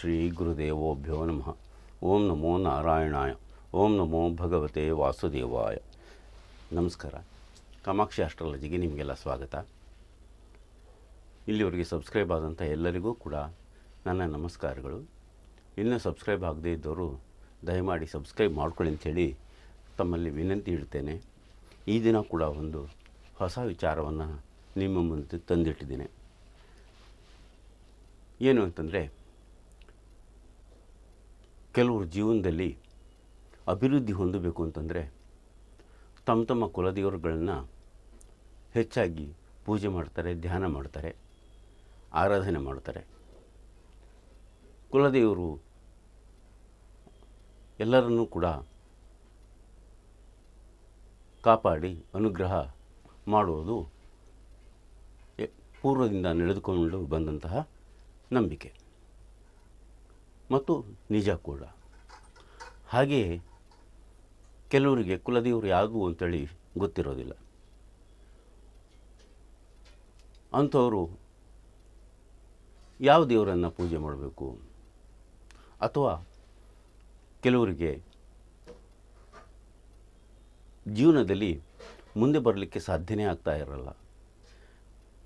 ಶ್ರೀ ಗುರುದೇವೋಭ್ಯೋ ನಮಃ ಓಂ ನಮೋ ನಾರಾಯಣಾಯ ಓಂ ನಮೋ ಭಗವತೆ ವಾಸುದೇವಾಯ ನಮಸ್ಕಾರ ಕಾಮಾಕ್ಷಿ ಆಸ್ಟ್ರಾಲಜಿಗೆ ನಿಮಗೆಲ್ಲ ಸ್ವಾಗತ. ಇಲ್ಲಿವರೆಗೆ ಸಬ್ಸ್ಕ್ರೈಬ್ ಆದಂಥ ಎಲ್ಲರಿಗೂ ಕೂಡ ನನ್ನ ನಮಸ್ಕಾರಗಳು. ಇನ್ನೂ ಸಬ್ಸ್ಕ್ರೈಬ್ ಆಗದೇ ಇದ್ದವರು ದಯಮಾಡಿ ಸಬ್ಸ್ಕ್ರೈಬ್ ಮಾಡ್ಕೊಳ್ಳಿ ಅಂಥೇಳಿ ತಮ್ಮಲ್ಲಿ ವಿನಂತಿ ಇಡ್ತೇನೆ. ಈ ದಿನ ಕೂಡ ಒಂದು ಹೊಸ ವಿಚಾರವನ್ನು ನಿಮ್ಮ ಮುಂದೆ ತಂದಿಟ್ಟಿದ್ದೇನೆ. ಏನು ಅಂತಂದರೆ ಕೆಲವರು ಜೀವನದಲ್ಲಿ ಅಭಿವೃದ್ಧಿ ಹೊಂದಬೇಕು ಅಂತಂದರೆ ತಮ್ಮ ತಮ್ಮ ಕುಲದೇವರುಗಳನ್ನ ಹೆಚ್ಚಾಗಿ ಪೂಜೆ ಮಾಡ್ತಾರೆ, ಧ್ಯಾನ ಮಾಡ್ತಾರೆ, ಆರಾಧನೆ ಮಾಡ್ತಾರೆ. ಕುಲದೇವರು ಎಲ್ಲರನ್ನೂ ಕೂಡ ಕಾಪಾಡಿ ಅನುಗ್ರಹ ಮಾಡುವುದು ಪೂರ್ವದಿಂದ ನಡೆದುಕೊಂಡು ಬಂದಂತಹ ನಂಬಿಕೆ. ಮತ್ತು ನಿಜ ಕೂಡ. ಹಾಗೆಯೇ ಕೆಲವರಿಗೆ ಕುಲದೇವರು ಯಾವುದು ಅಂತೇಳಿ ಗೊತ್ತಿರೋದಿಲ್ಲ. ಅಂಥವರು ಯಾವ ದೇವರನ್ನು ಪೂಜೆ ಮಾಡಬೇಕು? ಅಥವಾ ಕೆಲವರಿಗೆ ಜೀವನದಲ್ಲಿ ಮುಂದೆ ಬರಲಿಕ್ಕೆ ಸಾಧ್ಯನೇ ಆಗ್ತಾ ಇರಲ್ಲ.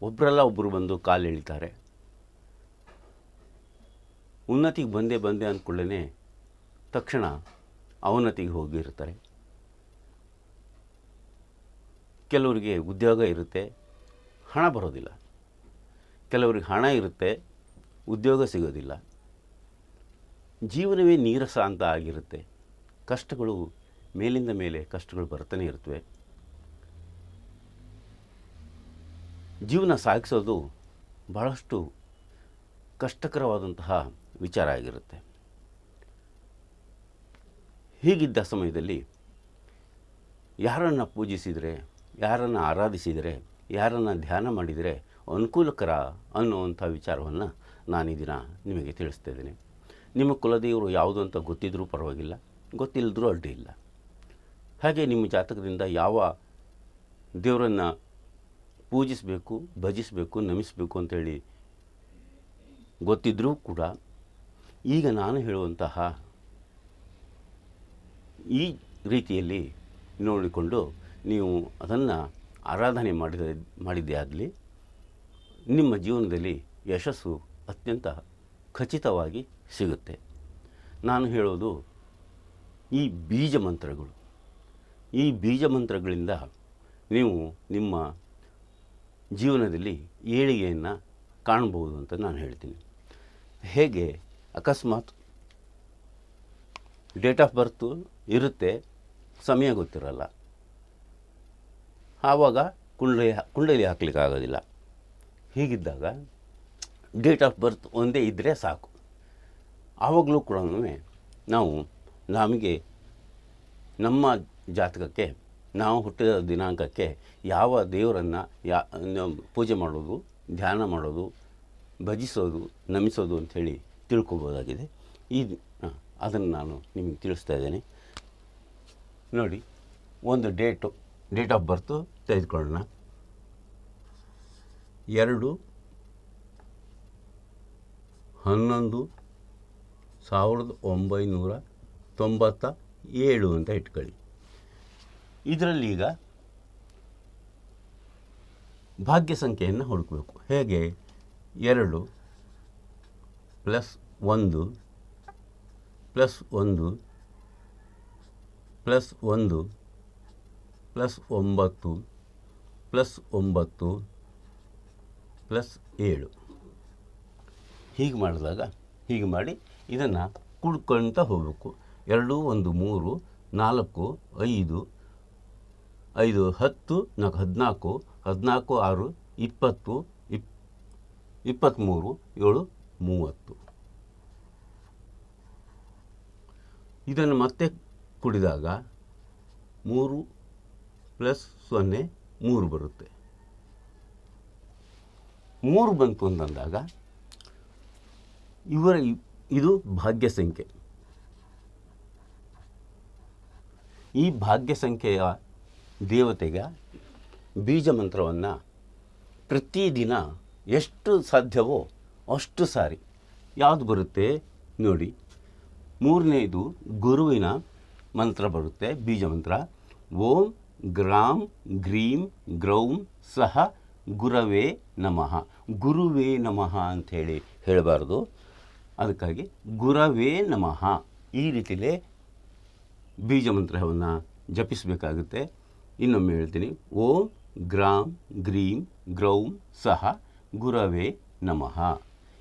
ಒಬ್ಬರಲ್ಲ ಒಬ್ಬರು ಬಂದು ಕಾಲು ಎಳಿತಾರೆ ಉನ್ನತಿಗೆ ಬಂದೆ ಬಂದೆ ಅಂದ್ಕೊಳ್ಳೇ ತಕ್ಷಣ ಅವನತಿಗೆ ಹೋಗಿರ್ತಾರೆ. ಕೆಲವರಿಗೆ ಉದ್ಯೋಗ ಇರುತ್ತೆ, ಹಣ ಬರೋದಿಲ್ಲ. ಕೆಲವರಿಗೆ ಹಣ ಇರುತ್ತೆ, ಉದ್ಯೋಗ ಸಿಗೋದಿಲ್ಲ. ಜೀವನವೇ ನೀರಸ ಅಂತ ಆಗಿರುತ್ತೆ. ಕಷ್ಟಗಳು ಮೇಲಿಂದ ಮೇಲೆ ಕಷ್ಟಗಳು ಬರ್ತಾನೆ ಇರ್ತವೆ. ಜೀವನ ಸಾಗಿಸೋದು ಬಹಳಷ್ಟು ಕಷ್ಟಕರವಾದಂತಹ ವಿಚಾರ ಆಗಿರುತ್ತೆ. ಹೀಗಿದ್ದ ಸಮಯದಲ್ಲಿ ಯಾರನ್ನು ಪೂಜಿಸಿದರೆ, ಯಾರನ್ನು ಆರಾಧಿಸಿದರೆ, ಯಾರನ್ನು ಧ್ಯಾನ ಮಾಡಿದರೆ ಅನುಕೂಲಕರ ಅನ್ನುವಂಥ ವಿಚಾರವನ್ನು ನಾನು ಈ ದಿನ ನಿಮಗೆ ತಿಳಿಸ್ತಾ ಇದ್ದೇನೆ. ನಿಮ್ಮ ಕುಲದೇವರು ಯಾವುದು ಅಂತ ಗೊತ್ತಿದ್ದರೂ ಪರವಾಗಿಲ್ಲ, ಗೊತ್ತಿಲ್ಲದ್ರೂ ಅಡ್ಡಿ ಇಲ್ಲ. ಹಾಗೆ ನಿಮ್ಮ ಜಾತಕದಿಂದ ಯಾವ ದೇವರನ್ನು ಪೂಜಿಸಬೇಕು, ಭಜಿಸಬೇಕು, ನಮಿಸಬೇಕು ಅಂತೇಳಿ ಗೊತ್ತಿದ್ದರೂ ಕೂಡ ಈಗ ನಾನು ಹೇಳುವಂತಹ ಈ ರೀತಿಯಲ್ಲಿ ನೋಡಿಕೊಂಡು ನೀವು ಅದನ್ನು ಆರಾಧನೆ ಮಾಡಿದ, ಮಾಡಿದ್ದೇ ಆಗಲಿ, ನಿಮ್ಮ ಜೀವನದಲ್ಲಿ ಯಶಸ್ಸು ಅತ್ಯಂತ ಖಚಿತವಾಗಿ ಸಿಗುತ್ತೆ. ನಾನು ಹೇಳೋದು ಈ ಬೀಜ ಮಂತ್ರಗಳು. ಈ ಬೀಜ ಮಂತ್ರಗಳಿಂದ ನೀವು ನಿಮ್ಮ ಜೀವನದಲ್ಲಿ ಏಳಿಗೆಯನ್ನು ಕಾಣ್ಬೋದು ಅಂತ ನಾನು ಹೇಳ್ತೀನಿ. ಹೇಗೆ ಅಕಸ್ಮಾತ್ ಡೇಟ್ ಆಫ್ ಬರ್ತು ಇರುತ್ತೆ, ಸಮಯ ಗೊತ್ತಿರಲ್ಲ. ಆವಾಗ ಕುಂಡಲಿ ಕುಂಡಲಿ ಹಾಕ್ಲಿಕ್ಕೆ ಆಗೋದಿಲ್ಲ. ಹೀಗಿದ್ದಾಗ ಡೇಟ್ ಆಫ್ ಬರ್ತ್ ಒಂದೇ ಇದ್ದರೆ ಸಾಕು. ಆವಾಗಲೂ ಕೂಡ ನಾವು, ನಮಗೆ ನಮ್ಮ ಜಾತಕಕ್ಕೆ, ನಾವು ಹುಟ್ಟಿದ ದಿನಾಂಕಕ್ಕೆ ಯಾವ ದೇವರನ್ನು ಯಾ ಪೂಜೆ ಮಾಡೋದು, ಧ್ಯಾನ ಮಾಡೋದು, ಭಜಿಸೋದು, ನಮಿಸೋದು ಅಂಥೇಳಿ ತಿಳ್ಕೊಬೋದಾಗಿದೆ. ಇದು ಅದನ್ನು ನಾನು ನಿಮಗೆ ತಿಳಿಸ್ತಾ ಇದ್ದೇನೆ. ನೋಡಿ, ಒಂದು ಡೇಟು, ಡೇಟ್ ಆಫ್ ಬರ್ತು ತೆಗೆದುಕೊಳ್ಳೋಣ. ಎರಡು, ಹನ್ನೊಂದು, ಸಾವಿರದ ಒಂಬೈನೂರ ತೊಂಬತ್ತ ಏಳು ಅಂತ ಇಟ್ಕೊಳ್ಳಿ. ಇದರಲ್ಲಿ ಈಗ ಭಾಗ್ಯ ಸಂಖ್ಯೆಯನ್ನು ಹುಡುಕಬೇಕು. ಹೇಗೆ? ಎರಡು, ಪ್ಲಸ್ ಒಂದು ಪ್ಲಸ್ ಒಂದು ಪ್ಲಸ್ ಒಂದು ಪ್ಲಸ್ ಒಂಬತ್ತು ಪ್ಲಸ್ ಒಂಬತ್ತು ಪ್ಲಸ್ ಏಳು. ಹೀಗೆ ಮಾಡಿದಾಗ ಹೀಗೆ ಮಾಡಿ ಇದನ್ನು ಕುಡ್ಕೊಳ್ತ ಹೋಗಬೇಕು. ಎರಡು, ಒಂದು, ಮೂರು, ನಾಲ್ಕು, ಐದು ಐದು, ಹತ್ತು, ನಾಲ್ಕು, ಹದಿನಾಲ್ಕು ಹದಿನಾಲ್ಕು, ಆರು, ಇಪ್ಪತ್ತು, ಇಪ್, ಇಪ್ಪತ್ತ್ಮೂರು, ಏಳು, ಮೂವತ್ತು. ಇದನ್ನು ಮತ್ತೆ ಕುಡಿದಾಗ ಮೂರು ಪ್ಲಸ್ ಸೊನ್ನೆ ಮೂರು ಬರುತ್ತೆ. ಮೂರು ಬಂತು ಅಂತಂದಾಗ ಇವರ ಇದು ಭಾಗ್ಯ ಸಂಖ್ಯೆ. ಈ ಭಾಗ್ಯ ಸಂಖ್ಯೆಯ ದೇವತೆಗೆ ಬೀಜ ಮಂತ್ರವನ್ನು ಪ್ರತಿದಿನ ಎಷ್ಟು ಸಾಧ್ಯವೋ ಅಷ್ಟು ಸಾರಿ. ಯಾವುದು ಬರುತ್ತೆ ನೋಡಿ. ಮೂರನೇದು ಗುರುವಿನ ಮಂತ್ರ ಬರುತ್ತೆ, ಬೀಜ ಮಂತ್ರ. ಓಂ ಗ್ರಾಂ ಗ್ರೀಂ ಗ್ರೌಂ ಸಹ ಗುರವೇ ನಮಃ. ಗುರುವೇ ನಮಃ ಅಂಥೇಳಿ ಹೇಳಬಾರ್ದು. ಅದಕ್ಕಾಗಿ ಗುರವೇ ನಮಃ. ಈ ರೀತಿಯಲ್ಲೇ ಬೀಜ ಮಂತ್ರವನ್ನು ಜಪಿಸಬೇಕಾಗುತ್ತೆ. ಇನ್ನೊಮ್ಮೆ ಹೇಳ್ತೀನಿ. ಓಂ ಗ್ರಾಂ ಗ್ರೀಂ ಗ್ರೌಂ ಸಹ ಗುರವೇ ನಮಃ.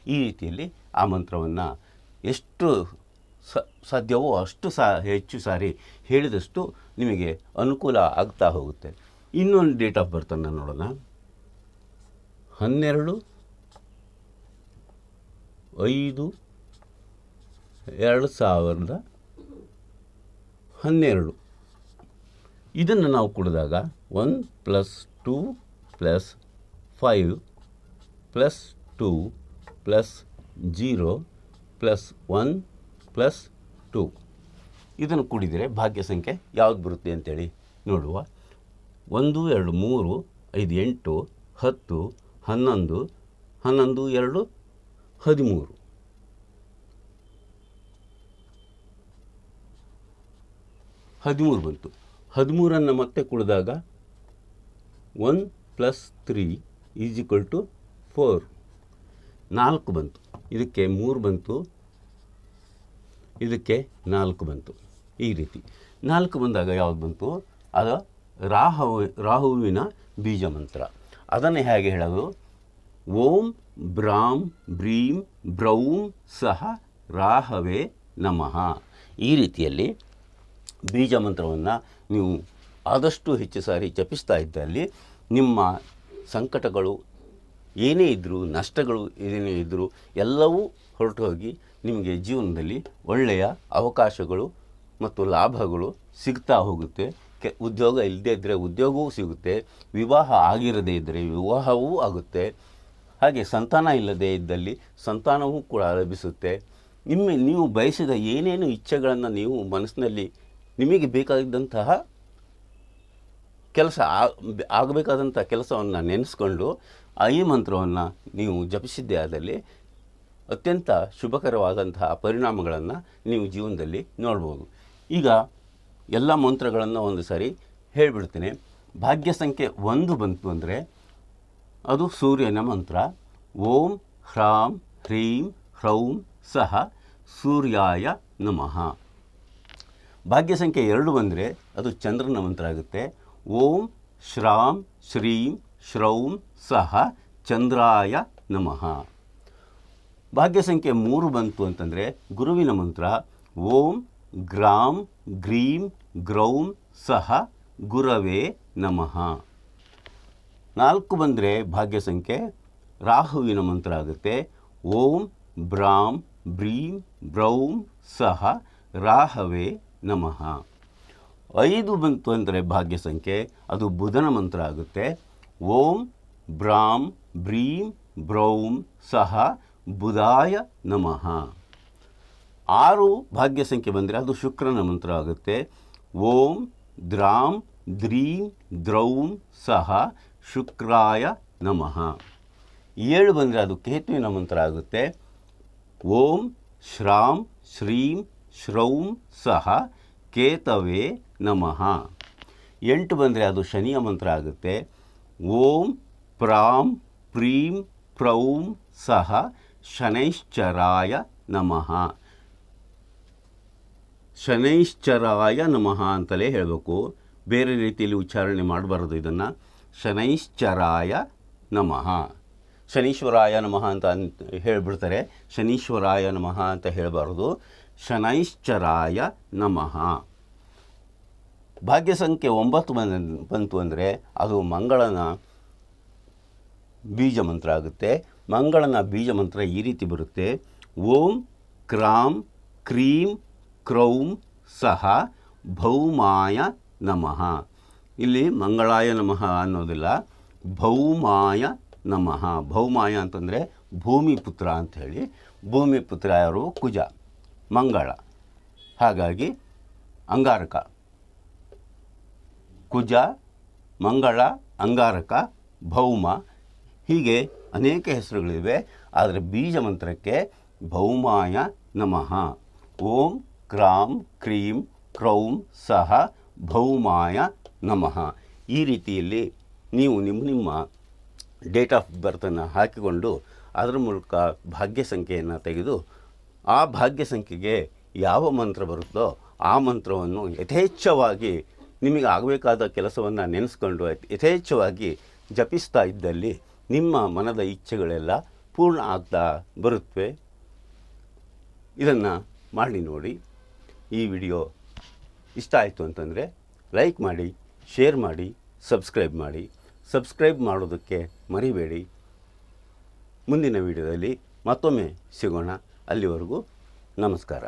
ಈ ರೀತಿಯಲ್ಲಿ ಆ ಮಂತ್ರವನ್ನು ಎಷ್ಟು ಸ, ಸಾಧ್ಯವೋ ಅಷ್ಟು ಸಾ, ಹೆಚ್ಚು ಸಾರಿ ಹೇಳಿದಷ್ಟು ನಿಮಗೆ ಅನುಕೂಲ ಆಗ್ತಾ ಹೋಗುತ್ತೆ. ಇನ್ನೊಂದು ಡೇಟ್ ಆಫ್ ಬರ್ತನ್ನು ನೋಡೋಣ. ಹನ್ನೆರಡು, ಐದು, ಎರಡು ಸಾವಿರದ ಹನ್ನೆರಡು. ಇದನ್ನು ನಾವು ಕುಡಿದಾಗ one plus two plus five plus two plus zero plus one plus two ಇದನ್ನು ಕುಡಿದರೆ ಭಾಗ್ಯ ಸಂಖ್ಯೆ ಯಾವ್ದು ಬರುತ್ತೆ ಅಂತೇಳಿ ನೋಡುವ. ಒಂದು, ಎರಡು, ಮೂರು, ಐದು, ಎಂಟು, ಹತ್ತು, ಹನ್ನೊಂದು ಹನ್ನೊಂದು, ಎರಡು, ಹದಿಮೂರು. ಹದಿಮೂರು ಬಂತು. ಹದಿಮೂರನ್ನು ಮತ್ತೆ ಕುಡಿದಾಗ one plus three is equal to four ನಾಲ್ಕು ಬಂತು. ಇದಕ್ಕೆ ಮೂರು ಬಂತು. ಇದಕ್ಕೆ ನಾಲ್ಕು ಬಂತು. ಈ ರೀತಿ. ನಾಲ್ಕು ಬಂದಾಗ ಯಾವುದು ಬಂತು? ಅದು ರಾಹು ರಾಹುವಿನ ಬೀಜ ಮಂತ್ರ ಅದನ್ನು ಹೇಗೆ ಹೇಳೋದು? ಓಂ ಬ್ರಾಂ ಬ್ರೀಂ ಬ್ರೌಂ ಸಹ ರಾಹವೇ ನಮಃ. ಈ ರೀತಿಯಲ್ಲಿ ಬೀಜ ಮಂತ್ರವನ್ನು ನೀವು ಆದಷ್ಟು ಹೆಚ್ಚು ಸಾರಿ ಜಪಿಸ್ತಾ ಇದ್ದಲ್ಲಿ ನಿಮ್ಮ ಸಂಕಟಗಳು ಏನೇ ಇದ್ದರೂ ನಷ್ಟಗಳು ಏನೇ ಇದ್ದರೂ ಎಲ್ಲವೂ ಹೊರಟು ಹೋಗಿ ನಿಮಗೆ ಜೀವನದಲ್ಲಿ ಒಳ್ಳೆಯ ಅವಕಾಶಗಳು ಮತ್ತು ಲಾಭಗಳು ಸಿಗ್ತಾ ಹೋಗುತ್ತೆ. ಕೆ, ಉದ್ಯೋಗ ಇಲ್ಲದೇ ಇದ್ದರೆ ಉದ್ಯೋಗವೂ ಸಿಗುತ್ತೆ, ವಿವಾಹ ಆಗಿರದೇ ಇದ್ದರೆ ವಿವಾಹವೂ ಆಗುತ್ತೆ. ಹಾಗೆ ಸಂತಾನ ಇಲ್ಲದೇ ಇದ್ದಲ್ಲಿ ಸಂತಾನವೂ ಕೂಡ ಲಭಿಸುತ್ತೆ. ನಿಮ್ಮ ನೀವು ಬಯಸಿದ ಏನೇನು ಇಚ್ಛೆಗಳನ್ನು ನೀವು ಮನಸ್ಸಿನಲ್ಲಿ ನಿಮಗೆ ಬೇಕಾಗಿದ್ದಂತಹ ಕೆಲಸ ಆಗಬೇಕಾದಂಥ ಕೆಲಸವನ್ನು ನೆನೆಸ್ಕೊಂಡು ಆ ಈ ಮಂತ್ರವನ್ನು ನೀವು ಜಪಿಸಿದ್ದೇ ಆದಲ್ಲಿ ಅತ್ಯಂತ ಶುಭಕರವಾದಂತಹ ಪರಿಣಾಮಗಳನ್ನು ನೀವು ಜೀವನದಲ್ಲಿ ನೋಡ್ಬೋದು. ಈಗ ಎಲ್ಲ ಮಂತ್ರಗಳನ್ನು ಒಂದು ಸಾರಿ ಹೇಳಿಬಿಡ್ತೀನಿ. ಭಾಗ್ಯ ಸಂಖ್ಯೆ ಒಂದು ಬಂತು ಅಂದರೆ ಅದು ಸೂರ್ಯನ ಮಂತ್ರ. ಓಂ ಹ್ರಾಂ ಹ್ರೀಂ ಹ್ರೌಂ ಸಹ ಸೂರ್ಯಾಯ ನಮಃ. ಭಾಗ್ಯ ಸಂಖ್ಯೆ ಎರಡು ಬಂದರೆ ಅದು ಚಂದ್ರನ ಮಂತ್ರ ಆಗುತ್ತೆ. ಓಂ ಶ್ರಾಂ ಶ್ರೀಂ ಶ್ರೌಂ ಸಹ ಚಂದ್ರಾಯ ನಮಃ. ಭಾಗ್ಯ ಸಂಖ್ಯೆ ಮೂರು ಬಂತು ಅಂತಂದರೆ ಗುರುವಿನ ಮಂತ್ರ, ಓಂ ಗ್ರಾಂ ಗ್ರೀಂ ಗ್ರೌಂ ಸಹ ಗುರವೇ ನಮಃ. ನಾಲ್ಕು ಬಂದರೆ ಭಾಗ್ಯ ಸಂಖ್ಯೆ ರಾಹುವಿನ ಮಂತ್ರ ಆಗುತ್ತೆ, ಓಂ ಬ್ರಾಂ ಬ್ರೀಂ ಬ್ರೌಂ ಸಹ ರಾಹವೇ ನಮಃ. ಐದು ಬಂತು ಅಂದರೆ ಭಾಗ್ಯ ಸಂಖ್ಯೆ ಅದು ಬುಧನ ಮಂತ್ರ ಆಗುತ್ತೆ, ಓಂ ಬ್ರಾಂ ಬ್ರೀಂ ಬ್ರೌಂ ಸಹ ಬುಧಾಯ ನಮಃ. ಆರು ಭಾಗ್ಯ ಸಂಖ್ಯೆ ಬಂದರೆ ಅದು ಶುಕ್ರನ ಮಂತ್ರ ಆಗುತ್ತೆ. ಓಂ, ದ್ರಾಂ, ದ್ರೀಂ, ದ್ರೌಂ ಸಹ ಶುಕ್ರಾಯ ನಮಃ. ಏಳು ಬಂದರೆ ಅದು ಕೇತುವಿನ ಮಂತ್ರ ಆಗುತ್ತೆ. ಓಂ, ಶ್ರಾಂ, ಶ್ರೀಂ, ಶ್ರೌಂ ಸಹ ಕೇತವೇ ನಮಃ. ಎಂಟು ಬಂದರೆ ಅದು ಶನಿಯ ಮಂತ್ರ ಆಗುತ್ತೆ. ಓಂ, ಪ್ರಾಂ, ಪ್ರೀಂ, ಪ್ರೌಂ ಸಹ ಶನೈಶ್ಚರಾಯ ನಮಃ. ಶನೈಶ್ಚರಾಯ ನಮಃ ಅಂತಲೇ ಹೇಳಬೇಕು. ಬೇರೆ ರೀತಿಯಲ್ಲಿ ಉಚ್ಚಾರಣೆ ಮಾಡಬಾರ್ದು ಇದನ್ನು. ಶನೈಶ್ಚರಾಯ ನಮಃ. ಶನೀಶ್ವರಾಯ ನಮಃ ಅಂತ ಅಂತ ಹೇಳಿಬಿಡ್ತಾರೆ. ಶನೀಶ್ವರಾಯ ನಮಃ ಅಂತ ಹೇಳಬಾರ್ದು. ಶನೈಶ್ಚರಾಯ ನಮಃ. ಭಾಗ್ಯ ಸಂಖ್ಯೆ ಒಂಬತ್ತು ಬಂದ, ಬಂತು ಅಂದರೆ ಅದು ಮಂಗಳನ ಬೀಜ ಮಂತ್ರ ಆಗುತ್ತೆ. ಮಂಗಳನ ಬೀಜ ಮಂತ್ರ ಈ ರೀತಿ ಬರುತ್ತೆ. ಓಂ, ಕ್ರಾಂ, ಕ್ರೀಂ, ಕ್ರೌಂ, ಸಹ, ಭೌಮಾಯ ನಮಃ. ಇಲ್ಲಿ ಮಂಗಳಾಯ ನಮಃ ಅನ್ನೋದಿಲ್ಲ. ಭೌಮಾಯ ನಮಃ. ಭೌಮಾಯ ಅಂತಂದರೆ ಭೂಮಿ ಪುತ್ರ ಅಂಥೇಳಿ ಭೂಮಿ ಪುತ್ರ ಯಾರು? ಕುಜ, ಮಂಗಳ. ಹಾಗಾಗಿ ಅಂಗಾರಕ. ಕುಜ, ಮಂಗಳ, ಅಂಗಾರಕ, ಭೌಮ. ಹೀಗೆ ಅನೇಕ ಹೆಸರುಗಳಿವೆ. ಆದರೆ ಬೀಜ ಮಂತ್ರಕ್ಕೆ ಭೌಮಾಯ ನಮಃ. ಓಂ ಕ್ರಾಂ ಕ್ರೀಂ ಕ್ರೌಂ ಸಹ ಭೌಮಾಯ ನಮಃ. ಈ ರೀತಿಯಲ್ಲಿ ನೀವು ನಿಮ್ಮ ನಿಮ್ಮ ಡೇಟ್ ಆಫ್ ಬರ್ತನ್ನು ಹಾಕಿಕೊಂಡು ಅದರ ಮೂಲಕ ಭಾಗ್ಯ ಸಂಖ್ಯೆಯನ್ನು ತೆಗೆದು ಆ ಭಾಗ್ಯ ಸಂಖ್ಯೆಗೆ ಯಾವ ಮಂತ್ರ ಬರುತ್ತೋ ಆ ಮಂತ್ರವನ್ನು ಯಥೇಚ್ಛವಾಗಿ ನಿಮಗೆ ಆಗಬೇಕಾದ ಕೆಲಸವನ್ನು ನೆನೆಸ್ಕೊಂಡು ಯಥೇಚ್ಛವಾಗಿ ಜಪಿಸ್ತಾ ಇದ್ದಲ್ಲಿ ನಿಮ್ಮ ಮನದ ಇಚ್ಛೆಗಳೆಲ್ಲ ಪೂರ್ಣ ಆಗ್ತಾ ಬರುತ್ತವೆ ಇದನ್ನು ಮಾಡಿ ನೋಡಿ. ಈ ವಿಡಿಯೋ ಇಷ್ಟ ಆಯಿತು ಅಂತಂದರೆ ಲೈಕ್ ಮಾಡಿ, ಶೇರ್ ಮಾಡಿ, ಸಬ್ಸ್ಕ್ರೈಬ್ ಮಾಡಿ. ಸಬ್ಸ್ಕ್ರೈಬ್ ಮಾಡೋದಕ್ಕೆ ಮರಿಬೇಡಿ. ಮುಂದಿನ ವಿಡಿಯೋದಲ್ಲಿ ಮತ್ತೊಮ್ಮೆ ಸಿಗೋಣ. ಅಲ್ಲಿವರೆಗೂ ನಮಸ್ಕಾರ.